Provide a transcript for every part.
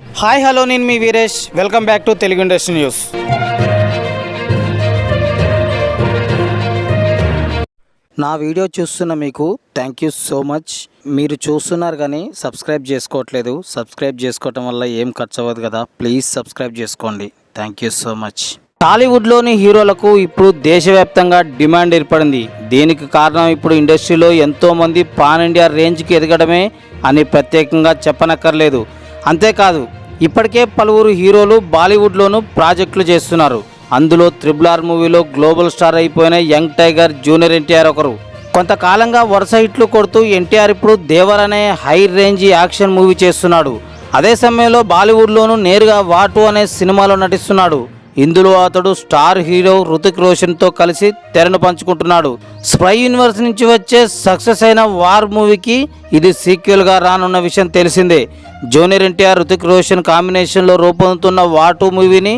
Hi hello నేను మీ Veeresh. Welcome back to Telugu industry news. నా video చూస్తున్న మీకు థ్యాంక్ యూ సో మచ్ మీరు చూస్తున్నారు కానీ సబ్స్క్రైబ్ చేసుకోవట్లేదు. సబ్స్క్రైబ్ చేసుకోవటం వల్ల ఏం ఖర్చు అవ్వదు కదా. ప్లీజ్ సబ్స్క్రైబ్ చేసుకోండి. థ్యాంక్ యూ సో మచ్ టాలీవుడ్లోని హీరోలకు ఇప్పుడు దేశవ్యాప్తంగా డిమాండ్ ఏర్పడింది. దీనికి కారణం ఇప్పుడు ఇండస్ట్రీలో ఎంతోమంది పాన్ ఇండియా రేంజ్కి ఎదగడమే అని ప్రత్యేకంగా చెప్పనక్కర్లేదు. అంతేకాదు ఇప్పటికే పలువురు హీరోలు బాలీవుడ్లోనూ ప్రాజెక్టులు చేస్తున్నారు. అందులో త్రిబుల్ ఆర్ మూవీలో గ్లోబల్ స్టార్ అయిపోయిన యంగ్ టైగర్ జూనియర్ ఎన్టీఆర్ ఒకరు. కొంతకాలంగా వరుస హిట్లు కొడుతూ ఎన్టీఆర్ ఇప్పుడు దేవర్ అనే హై రేంజ్ యాక్షన్ మూవీ చేస్తున్నాడు. అదే సమయంలో బాలీవుడ్లోనూ నేరుగా వాటు అనే సినిమాలో నటిస్తున్నాడు. ఇందులో అతడు స్టార్ హీరో హృతిక్ రోషన్తో కలిసి తెరను పంచుకుంటున్నాడు. స్పై యూనివర్స్ నుంచి వచ్చే సక్సెస్ అయిన వార్ మూవీకి ఇది సీక్వెల్గా రానున్న విషయం తెలిసిందే. జూనియర్ ఎన్టీఆర్ హృతిక్ రోషన్ కాంబినేషన్లో రూపొందుతున్న వాటు మూవీని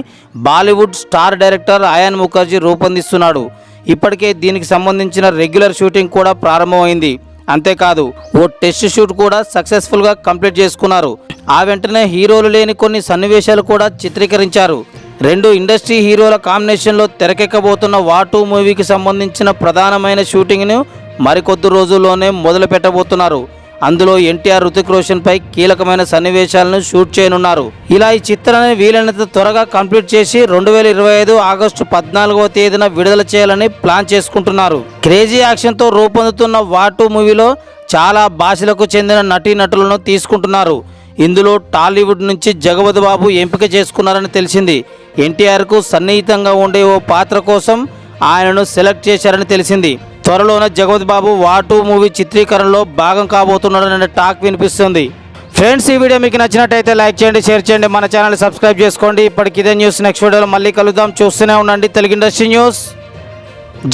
బాలీవుడ్ స్టార్ డైరెక్టర్ అయాన్ ముఖర్జీ రూపొందిస్తున్నాడు. ఇప్పటికే దీనికి సంబంధించిన రెగ్యులర్ షూటింగ్ కూడా ప్రారంభమైంది. అంతేకాదు ఓ టెస్ట్ షూట్ కూడా సక్సెస్ఫుల్గా కంప్లీట్ చేసుకున్నారు. ఆ వెంటనే హీరోలు లేని కొన్ని సన్నివేశాలు కూడా చిత్రీకరించారు. రెండు ఇండస్ట్రీ హీరోల కాంబినేషన్లో తెరకెక్కబోతున్న వాటు మూవీకి సంబంధించిన ప్రధానమైన షూటింగ్ను మరికొద్ది రోజుల్లోనే మొదలు పెట్టబోతున్నారు అందులో ఎన్టీఆర్ రుతిక్ రోషన్పై కీలకమైన సన్నివేశాలను షూట్ చేయనున్నారు. ఇలా ఈ చిత్రాన్ని వీలైనంత త్వరగా కంప్లీట్ చేసి రెండు వేల ఇరవై ఐదు ఆగస్టు పద్నాలుగవ తేదీన విడుదల చేయాలని ప్లాన్ చేసుకుంటున్నారు. క్రేజీ యాక్షన్తో రూపొందుతున్న వాటు మూవీలో చాలా భాషలకు చెందిన నటీనటులను తీసుకుంటున్నారు. ఇందులో టాలీవుడ్ నుంచి జగపతి బాబు ఎంపిక చేసుకున్నారని తెలిసింది. ఎన్టీఆర్కు సన్నిహితంగా ఉండే ఓ పాత్ర కోసం ఆయనను సెలెక్ట్ చేశారని తెలిసింది. త్వరలోనే జగపతి బాబు వాటు మూవీ చిత్రీకరణలో భాగం కాబోతున్నాడనే టాక్ వినిపిస్తుంది. ఫ్రెండ్స్ ఈ వీడియో మీకు నచ్చినట్టయితే లైక్ చేయండి షేర్ చేయండి మన ఛానల్ సబ్స్క్రైబ్ చేసుకోండి. ఇప్పటికి ఇదే న్యూస్. నెక్స్ట్ వీడియోలో మళ్ళీ కలుద్దాం. చూస్తూనే ఉండండి తెలుగు ఇండస్ట్రీ న్యూస్.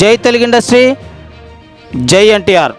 జై తెలుగు ఇండస్ట్రీ. జై ఎన్టీఆర్.